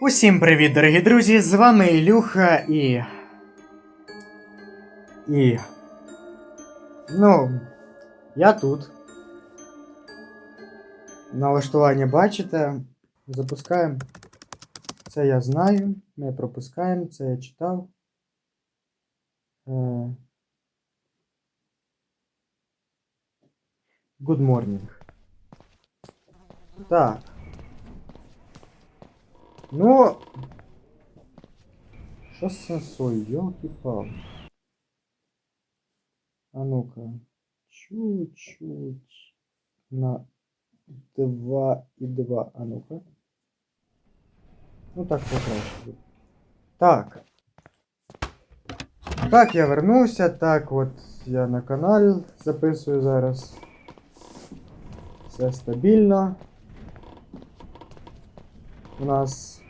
Усім привіт, дорогі друзі! З вами Ілюха і. І. Ну, я тут. Налаштування бачите. Запускаємо. Це я знаю. Ми пропускаємо, це я читав. Е... Good morning. Так. Ну. Що з сосою, йолки пал А ну-ка. Чуть-чуть. На 2 і 2. А ну-ка. Ну так покраще буде. Так. Так, я вернувся. Так, от я на каналі записую зараз. Все стабільно. У нас в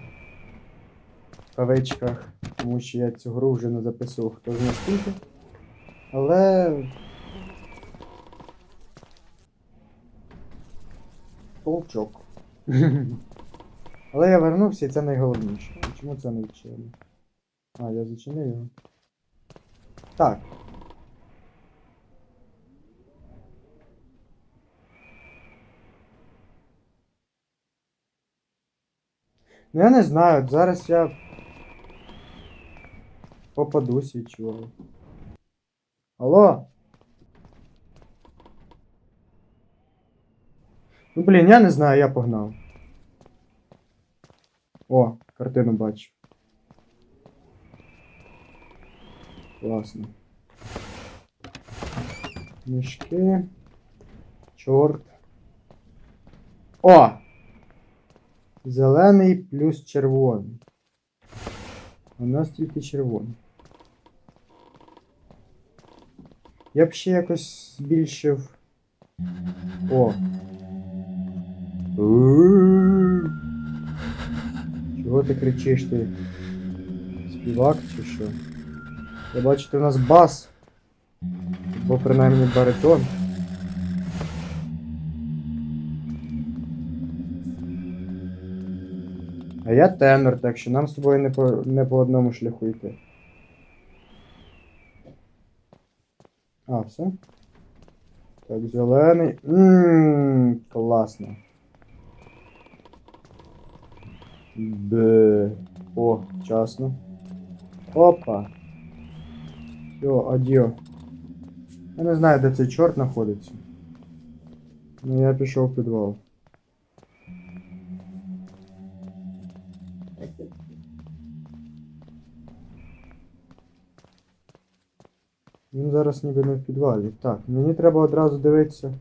кавичках, тому що я цю гру вже не записував хто знає скільки. Але. Толчок. Але я вернувся і це найголовніше. Чому це не відчинено? А, я зачинив його. Так. Ну я не знаю, зараз я попадусь від чого. Алло? Ну блін, я не знаю, я погнав. О, картину бачу. Класно. Мішки. Чорт. О! Зелений плюс червоний. У нас тільки червоний. Я б ще якось збільшив. О. Чого ти кричиш ти? Співак чи що? Я бачу, ти у нас бас. Або принаймні баритон. А я тенор, так що нам з тобою не по, не по одному шляху йти. А, все? Так, зелений. Ммм, класно. Б. О, часно. Опа. Все, адіо. Я не знаю, де цей чорт знаходиться. Ну я пішов в підвал. Він зараз ніби не в підвалі. Так, мені треба одразу дивитися.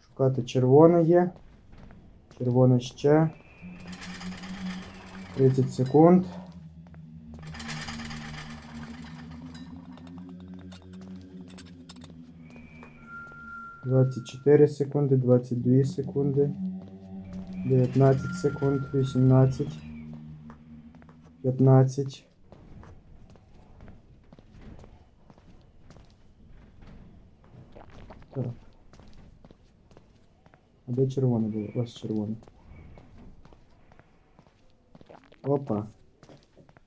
Шукати червоне є. Червоне ще. 30 секунд. Двадцять чотири секунди, двадцять дві секунди, дев'ятнадцять секунд, вісімнадцять, п'ятнадцять. Так. А де червоне було? Ось червоне. Опа.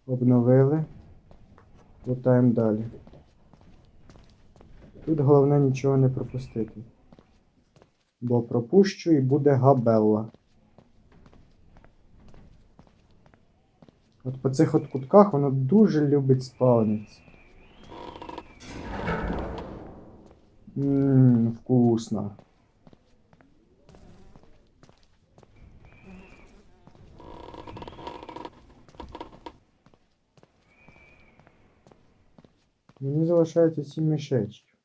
Обновили. Лутаємо далі. Тут головне нічого не пропустити. Бо пропущу і буде габелла. От по цих от кутках воно дуже любить спавнитися. Ммм, вкусно. Мені залишається 7 мішечків.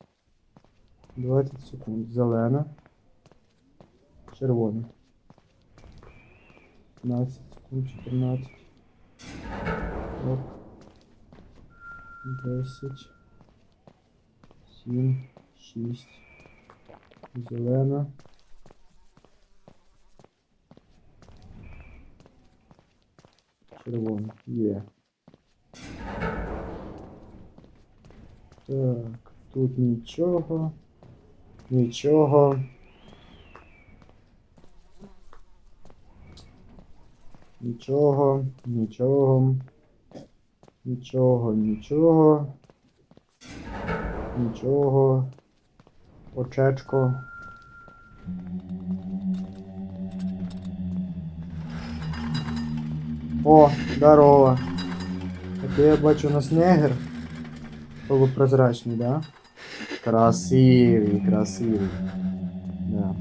20 секунд. Зелена. Червона. 15 секунд, 14. Оп. 10. 7. 6. Зелена. Червона. Є. Так, тут нічого. Нічого. Нічого, нічого. Нічого, нічого. Нічого. Очечко. О, здорово. А я бачу у нас негр. Полупрозрачний, да? Красивый, красивый. Да.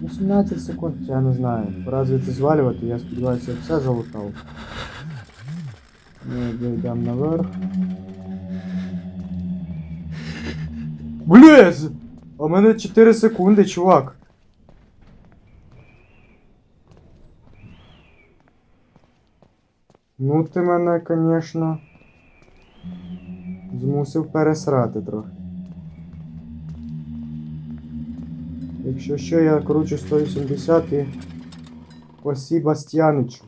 Ну, 17 секунд, я не знаю. Пора звідси звалювати, я сподіваюся, все залутав. Ми йдемо наверх. Блез! А у мене 4 секунди, чувак. Ну ти мене, конечно, змусив пересрати трохи. Якщо що, я кручу 180 і Осі Бастяничу.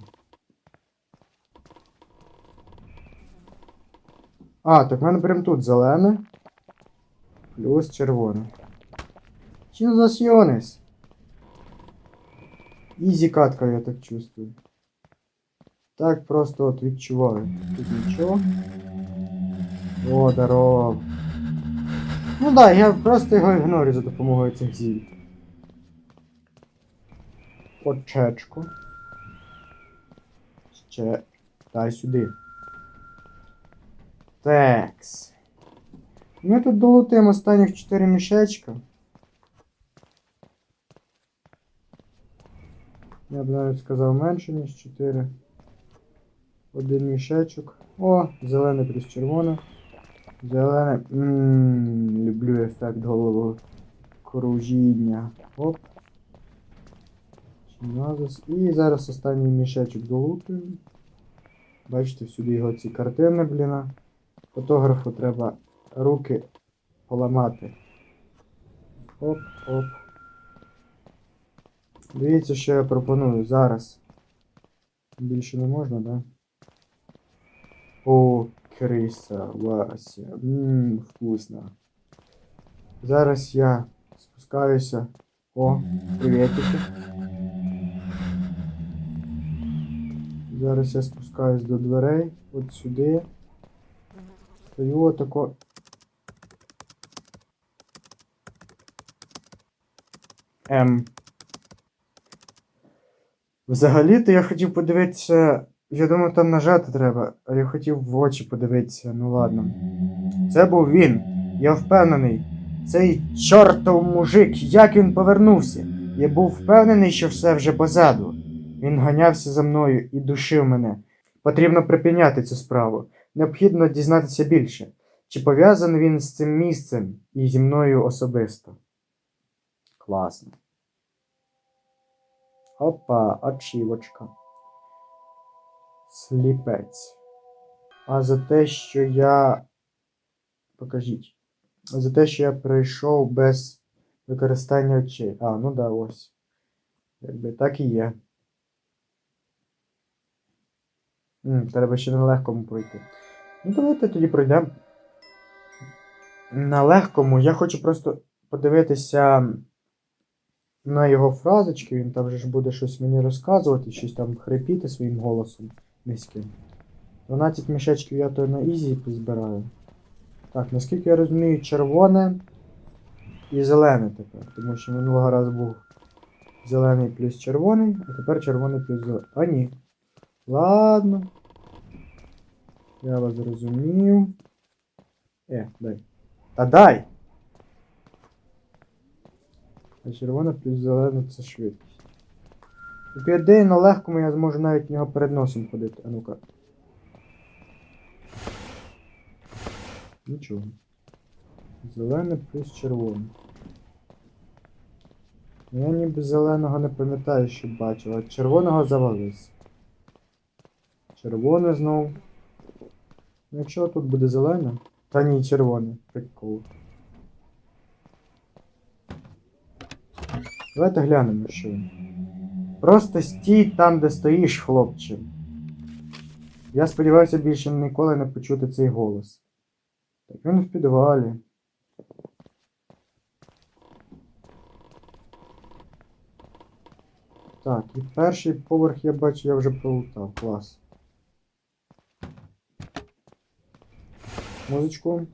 А, так в мене прям тут зелене. Плюс червоне. Чизасьйонес. Ізі катка, я так чувствую. Так просто от відчуваю. Тут нічого. О, здорово. Ну да, я просто його ігнорю за допомогою цих зіль. Очечко. Ще. Дай сюди. Текс. Ми тут долутаємо останніх 4 мішечка. Я б навіть сказав менше, ніж 4. Один мішечок. О, зелене плюс червоне. Зелене. Ммм, люблю ефект голового кружіння. Оп. І зараз останній мішечок долутую. Бачите, всюди його ці картини, бліна. Фотографу треба руки поламати. Оп, оп. Дивіться, що я пропоную зараз. Більше не можна, да? О, криса, Вася. Ммм, вкусно. Зараз я спускаюся. О, приветики. Зараз я спускаюсь до дверей. От сюди. Стою отако. М. Взагалі-то я хотів подивитися. Я думаю, там нажати треба, а я хотів в очі подивитися, ну ладно. Це був він. Я впевнений. Цей чортов мужик, як він повернувся. Я був впевнений, що все вже позаду. Він ганявся за мною і душив мене. Потрібно припиняти цю справу. Необхідно дізнатися більше. Чи пов'язаний він з цим місцем і зі мною особисто? Класно. Опа, очівочка. Сліпець. А за те, що я. Покажіть. За те, що я прийшов без використання очей. А, ну да, ось. Якби так і є. М, треба ще на легкому пройти. Ну, давайте тоді пройдемо. На легкому я хочу просто подивитися на його фразочки. Він там же ж буде щось мені розказувати, щось там хрипіти своїм голосом низьким. 12 мішечків я то на ізі позбираю. Так, наскільки я розумію, червоне і зелене тепер. Тому що минулого разу був зелений плюс червоний, а тепер червоний плюс зелений. А ні. Ладно. Я вас зрозумів. Е, дай. Та дай! А червона плюс зелена це швидкість. По на легкому я зможу навіть в нього перед носом ходити. А ну-ка. Нічого. Зелене плюс червоне. Я ніби зеленого не пам'ятаю, що бачив, а червоного завалився. Червоне знов. Ну, якщо тут буде зелене. Та ні, червоне. Прикол. Давайте глянемо, що він. Просто стій там, де стоїш, хлопче. Я сподіваюся більше ніколи не почути цей голос. Так він в підвалі. Так, і перший поверх я бачу, я вже пролутав. Клас. Музичку.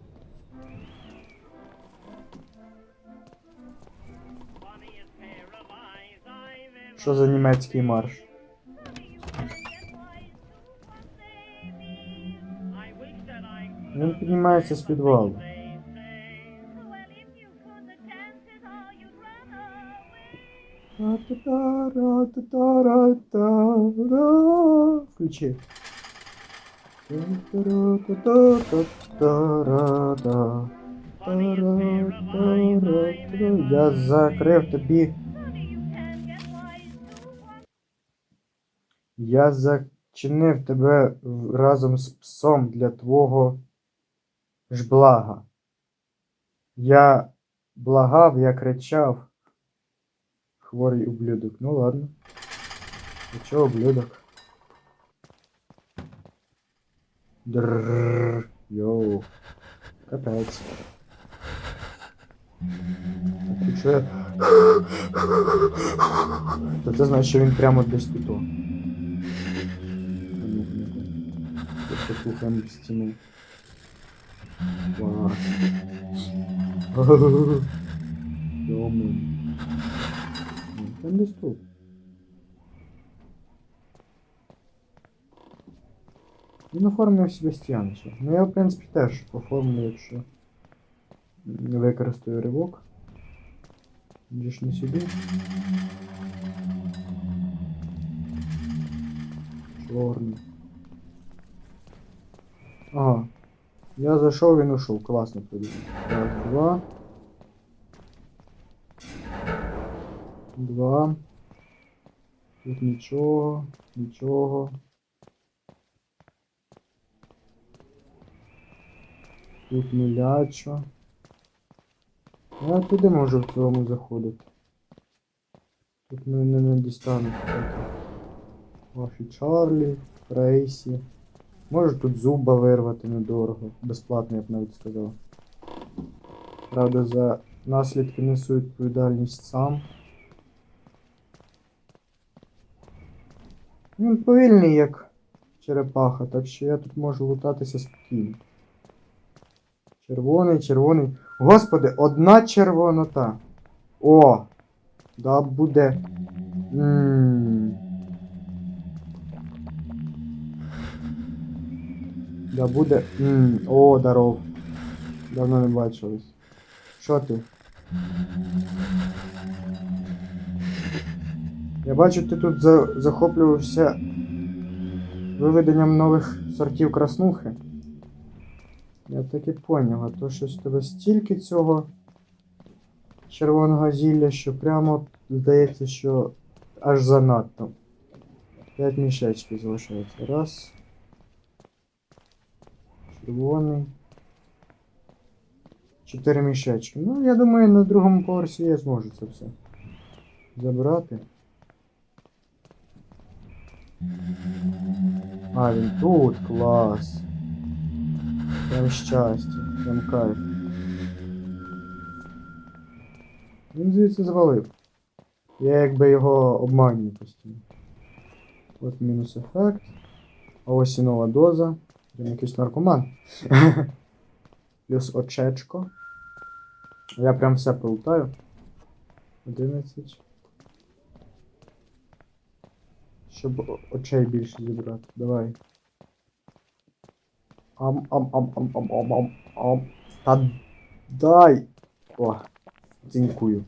Що за німецький марш? Він піднімається з підвалу. Включи. Я закрив тобі. Я зачинив тебе разом з псом для твого ж блага. Я благав, я кричав. Хворий ублюдок. Ну ладно. А чого ублюдок? Дрррр. Йоу. Капець. То це значить, що він прямо десь тут. Послухаємо стіну. Клас. Йому. Ну, Там десь тут. Він оформив Себастьяновича. Ну я, в принципі, теж оформлю, якщо не використаю ривок. Де ж не сюди. Чорний. Ага. Я зайшов, він ушов. Класно придумав. Так, два. Два. Тут нічого, нічого. Тут нулячо. Я туди можу в цьому заходити. Тут мене не дістануть. Ваші Чарлі, Фрейсі. Можу тут зуба вирвати недорого. Безплатно, я б навіть сказав. Правда, за наслідки несу відповідальність сам. Він повільний, як черепаха, так що я тут можу лутатися спокійно. Червоний, червоний. Господи, одна червонота. О! Да буде. Ммм. Да буде. Ммм. О, здоров. Давно не бачились. Що ти? Я бачу, ти тут за... захоплювався виведенням нових сортів краснухи. Я таки поняв, а то щось тебе стільки цього червоного зілля, що прямо здається, що аж занадто. П'ять мішечків залишається. Раз. Червоний. Чотири мішечки. Ну, я думаю, на другому поверсі я зможу це все забрати. А, він тут, клас. Прям щастя, прям кайф. Він звідси звалив. Я якби його обманюю постійно. От мінус ефект. А ось і нова доза. Він якийсь наркоман. Плюс очечко. Я прям все пролутаю. 11. Щоб очей більше зібрати. Давай. Ам ам ам ам ам ам ам ам. Та дай. О, дзінькую.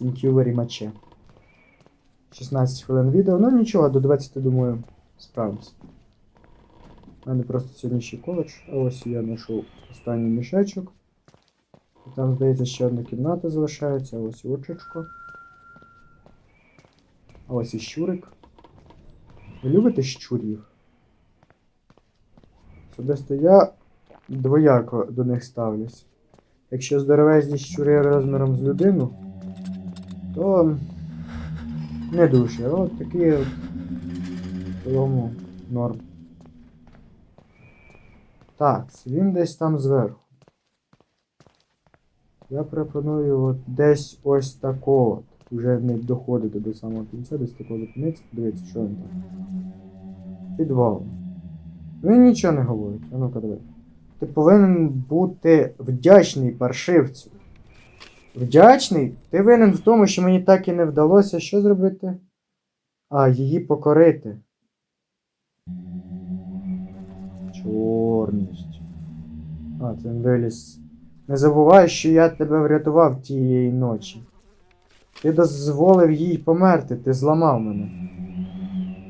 Thank you very much. 16 хвилин відео. Ну нічого, до 20, думаю, справимось. У мене просто сьогодні ще коледж, а ось я знайшов останній мішечок. І там, здається, ще одна кімната залишається, а ось і очечко. А ось і щурик. Ви любите щурів? Особисто я двояко до них ставлюсь. Якщо здоровезні щури розміром з людину, то не дуже. От такі от в цілому норм. Так, він десь там зверху. Я пропоную от десь ось тако от. вже не доходити до самого кінця, десь такого зупиниться, подивіться, що він там. Підвал. Він нічого не говорить. А ну-ка давай. Ти повинен бути вдячний паршивцю. Вдячний? Ти винен в тому, що мені так і не вдалося що зробити? А, її покорити. Чорність. А, це виліз. Не забувай, що я тебе врятував тієї ночі. Ти дозволив їй померти, ти зламав мене.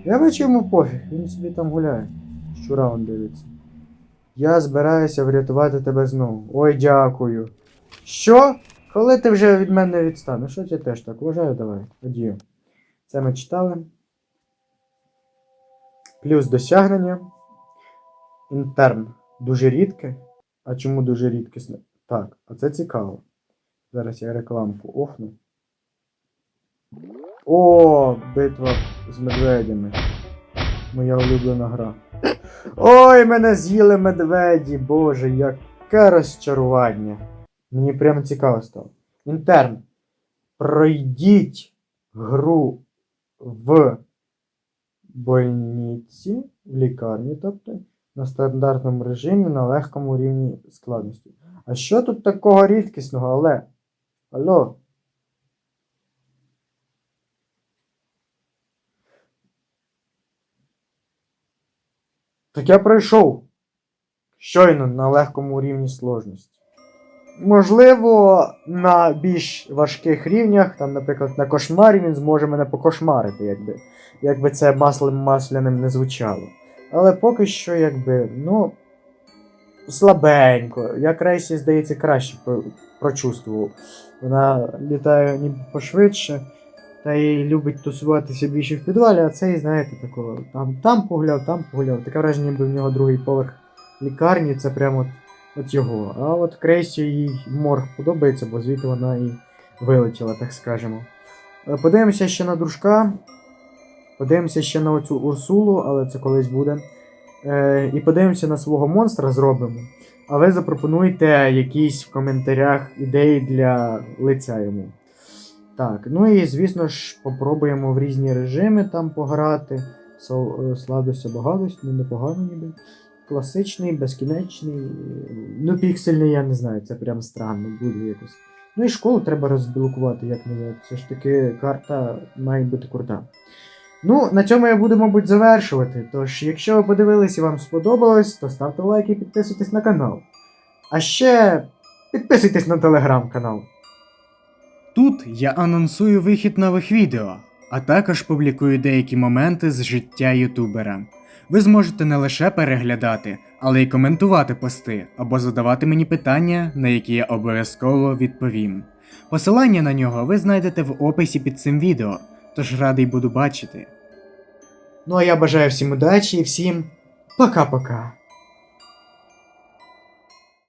Я бачу йому пофіг, він собі там гуляє. Щура он дивиться. Я збираюся врятувати тебе знову. Ой, дякую. Що? Коли ти вже від мене відстанеш? Що я теж так вважаю, давай. Адію. Це ми читали. Плюс досягнення. Інтерн. Дуже рідке. А чому дуже рідкісне? Так, а це цікаво. Зараз я рекламку офну. О, битва з медведями. Моя улюблена гра. Ой, мене з'їли медведі, боже, яке розчарування. Мені прямо цікаво стало. Інтерн. Пройдіть гру в больниці, в лікарні, тобто, на стандартному режимі на легкому рівні складності. А що тут такого рідкісного, але? Алло? Так я пройшов. Щойно на легкому рівні сложності. Можливо, на більш важких рівнях, там, наприклад, на кошмарі він зможе мене покошмарити, якби, якби це маслом масляним не звучало. Але поки що, якби, ну, слабенько. Я Крейсі, здається, краще прочувствував. Вона літає ніби пошвидше, та й любить тусуватися більше в підвалі, а цей, знаєте, такого, там, там погуляв, там погуляв. Таке враження, ніби в нього другий поверх лікарні, це прямо от, от його. А от Крейсі їй морг подобається, бо звідти вона і вилетіла, так скажемо. Е, Подивимося ще на дружка. Подивимося ще на оцю Урсулу, але це колись буде. Е, і подивимося на свого монстра зробимо. А ви запропонуйте якісь в коментарях ідеї для лиця йому. Так, ну і звісно ж, попробуємо в різні режими там пограти. Е, Сладость або гадость, ну непогано ніби. Класичний, безкінечний. Ну, піксельний, я не знаю, це прям странно буде якось. Ну і школу треба розблокувати, як не як. Все ж таки карта має бути крута. Ну, на цьому я буду, мабуть, завершувати. Тож, якщо ви подивилися і вам сподобалось, то ставте лайк і підписуйтесь на канал. А ще підписуйтесь на телеграм-канал. Тут я анонсую вихід нових відео, а також публікую деякі моменти з життя ютубера. Ви зможете не лише переглядати, але й коментувати пости або задавати мені питання, на які я обов'язково відповім. Посилання на нього ви знайдете в описі під цим відео, тож радий буду бачити. Ну а я бажаю всім удачі і всім пока-пока.